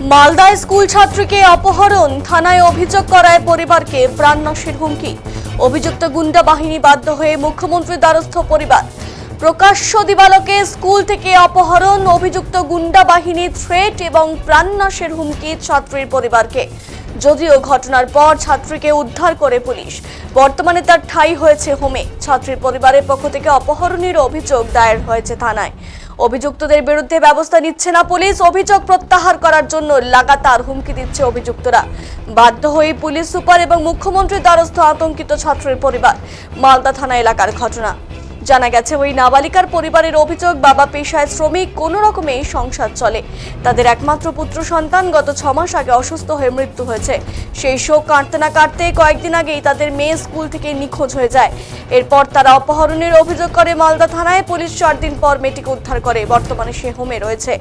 মালদায় স্কুল ছাত্রীকে অপহরণ, থানায় অভিযোগ করায় পরিবারকে প্রাণনাশের হুমকি। অভিযুক্ত গুন্ডা বাহিনী বাধ্য হয়ে মুখ্যমন্ত্রীর দ্বারস্থ পরিবার। প্রকাশ্য দিবালকে স্কুল থেকে অপহরণ, অভিযুক্ত গুন্ডা বাহিনী থ্রেট এবং প্রাণনাশের হুমকি ছাত্রীর পরিবারকে। যদিও ঘটনার পর ছাত্রীকে উদ্ধার করে পুলিশ। বর্তমানে তার ঠাঁই হয়েছে হোমে। ছাত্রীর পরিবারের পক্ষ থেকে অপহরণের অভিযোগ দায়ের হয়েছে থানায়। অভিযুক্তদের বিরুদ্ধে ব্যবস্থা নিচ্ছে না পুলিশ। অভিযোগ প্রত্যাহার করার জন্য লাগাতার হুমকি দিচ্ছে অভিযুক্তরা। বাধ্য হয়ে পুলিশ সুপার এবং মুখ্যমন্ত্রীর দ্বারস্থ আতঙ্কিত ছাত্রের পরিবার। মালদা থানা এলাকার ঘটনা। জানা গেছে, ওই নাবালিকার পরিবারের অভিযোগ বাবা পেশায় শ্রমিক, কোনো রকমে সংসার চলে। তাদের একমাত্র পুত্র সন্তান গত ছ মাস আগে অসুস্থ হয়ে মৃত্যু হয়েছে। সেই শোক কাটতে না কাটতে কয়েকদিন আগেই তাদের মেয়ে স্কুল থেকে নিখোঁজ হয়ে যায়। এরপর তারা অপহরণের অভিযোগ করে মালদা থানায়। পুলিশ চার দিন পর মেয়েটিকে উদ্ধার করে। বর্তমানে সে হোমে রয়েছে।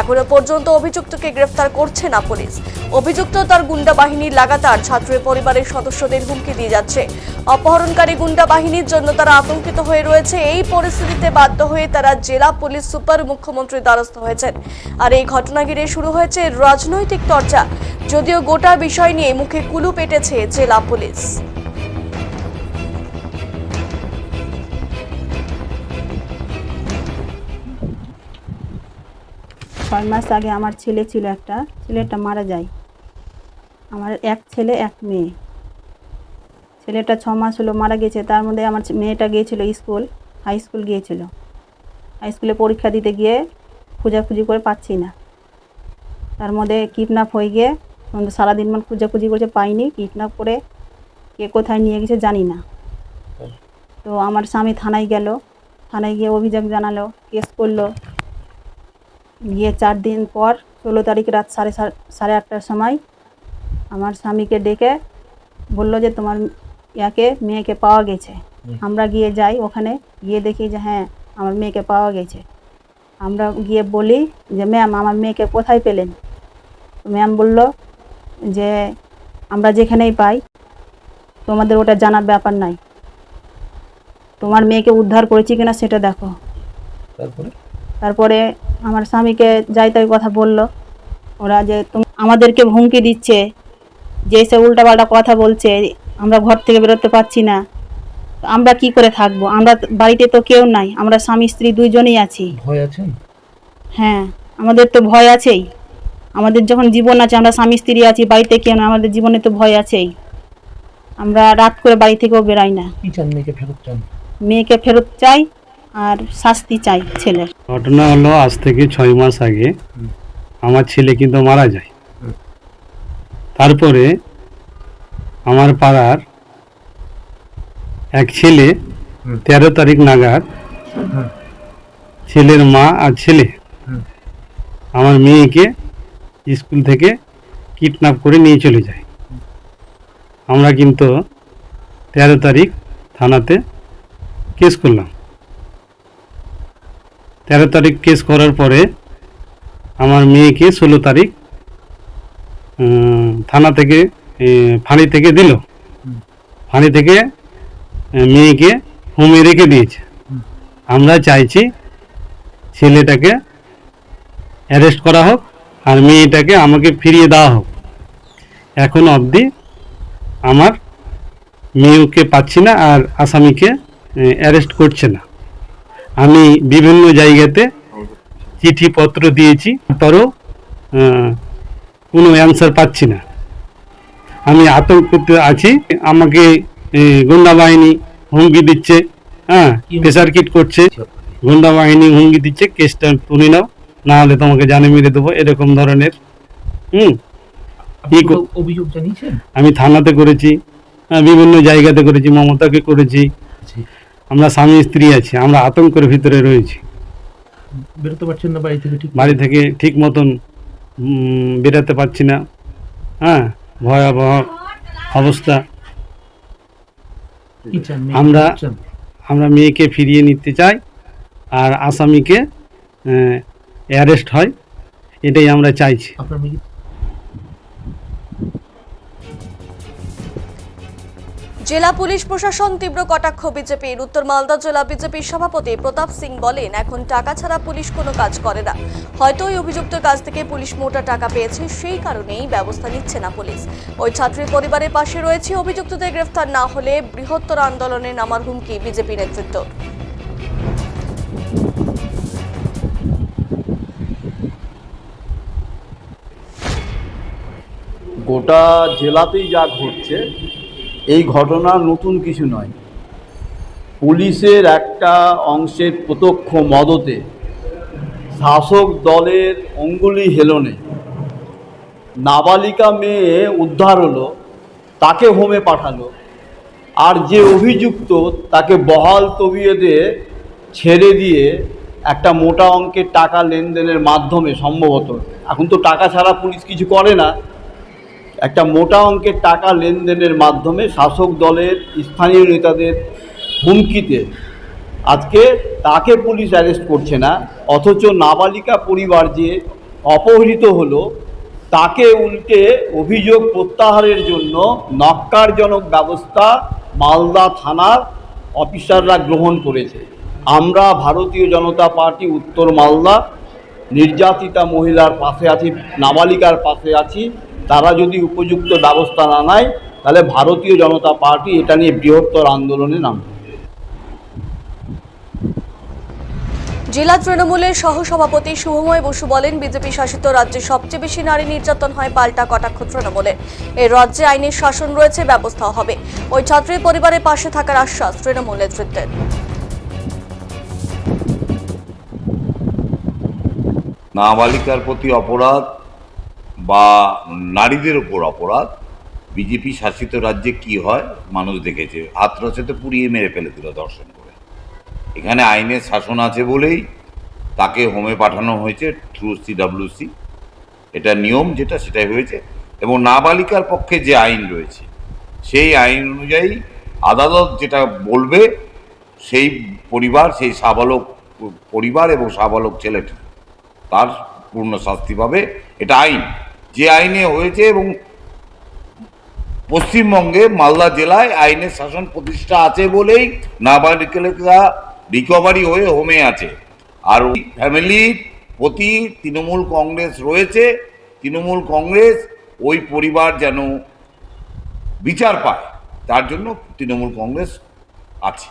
এখনও পর্যন্ত অভিযুক্তকে গ্রেফতার করছে না পুলিশ। অভিযুক্ত তার গুন্ডা বাহিনীর লাগাতার ছাত্রের পরিবারের সদস্যদের হুমকি দিয়ে যাচ্ছে। অপহরণকারী গুন্ডা বাহিনীর জন্য তারা আতঙ্কিত হয়ে রয়েছে। এই পরিস্থিতিতে বাধ্য হয়ে তারা জেলা পুলিশ সুপার মুখ্যমন্ত্রীর দ্বারস্থ হয়েছেন। আর এই ঘটনা ঘিরে শুরু হয়েছে রাজনৈতিক চর্চা। যদিও গোটা বিষয় নিয়ে মুখে কুলু পেটেছে জেলা পুলিশ। ছয় মাস আগে আমার ছেলে ছিল একটা। ছেলেটা মারা যায়। আমার এক ছেলে, এক মেয়ে। ছেলেটা ছ মাস হলো মারা গেছে, তার মধ্যে আমার মেয়েটা গিয়েছিল স্কুল হাই স্কুল গিয়েছিল। হাই স্কুলে পরীক্ষা দিতে গিয়ে খোঁজাখুঁজি করে পাচ্ছি না। তার মধ্যে কিডন্যাপ হয়ে গিয়ে সারাদিন মানে খোঁজাখুঁজি করছে, পাইনি কিডন্যাপ করে কে কোথায় নিয়ে গেছে জানি না। তো আমার স্বামী থানায় গেল, থানায় গিয়ে অভিযোগ জানালো, কেস করল। গিয়ে চার দিন পর ষোলো তারিখ রাত সাড়ে সাড়ে আটটার সময় আমার স্বামীকে ডেকে বলল যে তোমার ইয়াকে মেয়েকে পাওয়া গেছে। আমরা গিয়ে যাই ওখানে গিয়ে দেখি যে হ্যাঁ আমার মেয়েকে পাওয়া গেছে। আমরা গিয়ে বলি যে ম্যাম আমার মেয়েকে কোথায় পেলেন? ম্যাম বলল যে আমরা যেখানেই পাই তোমাদের ওটা জানার ব্যাপার নাই। তোমার মেয়েকে উদ্ধার করেছি কিনা সেটা দেখো। তারপরে? তারপরে আমার স্বামীকে যাই তাই কথা বলল। ওরা যে তুমি আমাদেরকে হুমকি দিচ্ছে যে সে উল্টাপাল্টা কথা বলছে আমরা ঘর থেকে বেরোতে পারছি না। আমরা কি করে থাকব? আমরা তো- বাড়িতে তো কেউ নাই আমরা স্বামী স্ত্রী দুইজনেই আছি। ভয় হ্যাঁ আমাদের তো ভয় আছেই। আমাদের যখন জীবন আছে আমরা স্বামী স্ত্রী আছি বাড়িতে কেউ না আমাদের জীবনে তো ভয় আছেই। আমরা রাত করে বাড়ি থেকেও বেরাই না। কি চান মেয়েকে ফেরত চান? মেয়েকে ফেরত চাই আর শাস্তি চাই ছেলের। ঘটনা হলো আজ থেকে ছয় মাস আগে। আমার ছেলে কিন্তু মারা যায়। তারপরে আমার পাড়ার এক ছেলে তেরো তারিখ নাগাদ ছেলের মা আর ছেলে আমার মেয়েকে স্কুল থেকে কিডন্যাপ করে নিয়ে চলে যায়। আমরা কিন্তু তেরো তারিখ থানাতে কেস করলাম। তেরো তারিখ কেস করার পরে আমার মেয়েকে ষোলো তারিখ থানা থেকে ফাঁড়ি থেকে দিল। ফাঁড়ি থেকে মেয়েকে হোমে রেখে দিয়েছে। আমরা চাইছি ছেলেটাকে অ্যারেস্ট করা হোক আর মেয়েটাকে আমাকে ফিরিয়ে দেওয়া হোক। এখন অবধি আমার মেয়েকে পাচ্ছি না আর আসামিকে অ্যারেস্ট করছে না। আমি বিভিন্ন জায়গাতে চিঠিপত্র দিয়েছি। তারও কোনো অ্যান্সার পাচ্ছি না। আমি আতঙ্কিত আছি আমাকে গুন্ডা বাহিনী হুমকি দিচ্ছে হ্যাঁ? প্রেশার কিট করছে। গুন্ডা বাহিনী হুমকি দিচ্ছে কেসটা তুলে নাও না হলে তোমাকে জানে মেরে দেবো এরকম ধরনের। হুম? অভিযোগ জানিয়েছেন? আমি থানাতে করেছি বিভিন্ন জায়গাতে করেছি মমতাকে করেছি। আমরা স্বামী স্ত্রী আছি আমরা আতঙ্কের ভিতরে রয়েছি। বেরোতে পারছেন না বাড়ি থেকে ঠিক বাড়ি থেকে ঠিক মতন বেরোতে পারছি না। হ্যাঁ ভয়াবহ অবস্থা। আমরা- আমরা মেয়েকে ফিরিয়ে নিতে চাই আর আসামিকে অ্যারেস্ট হয়। এটাই আমরা চাইছি। জেলা পুলিশ প্রশাসন তীব্র কটাক্ষ বিজেপির। উত্তর মালদা জেলা বিজেপির সভাপতি প্রতাপ সিং বলেন, এখন টাকা ছাড়া পুলিশ কোনো কাজ করে না। হয়তো ওই অভিযুক্তের কাছ থেকে পুলিশ মোটা টাকা পেয়েছে, সেই কারণেই ব্যবস্থা নিচ্ছে না পুলিশ। ওই ছাত্রীর পরিবারের পাশে রয়েছে অভিযুক্তদের গ্রেফতার, না হলে বৃহত্তর আন্দোলনে নামার হুমকি বিজেপি নেতৃত্ব। গোটা জেলাতেই যা ঘটছে এই ঘটনা নতুন কিছু নয়। পুলিশের একটা অংশের প্রত্যক্ষ মদতে শাসক দলের অঙ্গুলি হেলনে নাবালিকা মেয়ে উদ্ধার হলো, তাকে হোমে পাঠালো, আর যে অভিযুক্ত তাকে বহাল তবিয়তে ছেড়ে দিয়ে একটা মোটা অঙ্কের টাকা লেনদেনের মাধ্যমে সম্ভবত, এখন তো টাকা ছাড়া পুলিশ কিছু করে না। একটা মোটা অঙ্কের টাকা লেনদেনের মাধ্যমে শাসক দলের স্থানীয় নেতাদের হুমকিতে। আজকে তাকে পুলিশ অ্যারেস্ট করছে না, অথচ নাবালিকা পরিবার যে অপহৃত হলো, তাকে উল্টে অভিযোগ প্রত্যাহারের জন্য নক্কারজনক ব্যবস্থা মালদা থানার অফিসাররা গ্রহণ করেছে। আমরা ভারতীয় জনতা পার্টি উত্তর মালদা, নির্যাতিতা মহিলার পাশে আছি, নাবালিকার পাশে আছি তারা যদি উপযুক্ত ব্যবস্থা না নেয় তাহলে ভারতীয় জনতা পার্টি এটা নিয়ে বৃহত্তর আন্দোলনে নামবে। জেলা তৃণমূলের সহসভাপতি শুভময় বসু বলেন বিজেপি শাসিত রাজ্যে সবচেয়ে বেশি নারী নির্যাতন হয় পাল্টা কটাক্ষ তৃণমূলের এই রাজ্যে আইনের শাসন রয়েছে ব্যবস্থা হবে। ওই ছাত্রীর পরিবারের পাশে থাকার আশ্বাস তৃণমূল নেতৃত্বের। নাবালিকার প্রতি অপরাধ বা নারীদের ওপর অপরাধ, বিজেপি শাসিত রাজ্যে কি হয় মানুষ দেখেছে। হাতরসেতে পুড়িয়ে মেরে ফেলে দিল দর্শন করে। এখানে আইনের শাসন আছে বলেই তাকে হোমে পাঠানো হয়েছে থ্রু সিডাব্লিউসি এটা নিয়ম যেটা, সেটাই হয়েছে। এবং নাবালিকার পক্ষে যে আইন রয়েছে, সেই আইন অনুযায়ী আদালত যেটা বলবে, সেই পরিবার, সেই সাবালক পরিবার এবং সাবালক ছেলেটি, তার পূর্ণ শাস্তি পাবে। এটা আইন। যে আইনে হয়েছে এবং পশ্চিমবঙ্গে মালদা জেলায় আইনের শাসন প্রতিষ্ঠা আছে বলেই নাবালিকা রিকভারি হয়ে হোমে আছে। আর ফ্যামিলির প্রতি তৃণমূল কংগ্রেস রয়েছে, তৃণমূল কংগ্রেস ওই পরিবার যেন বিচার পায়, তার জন্য তৃণমূল কংগ্রেস আছে।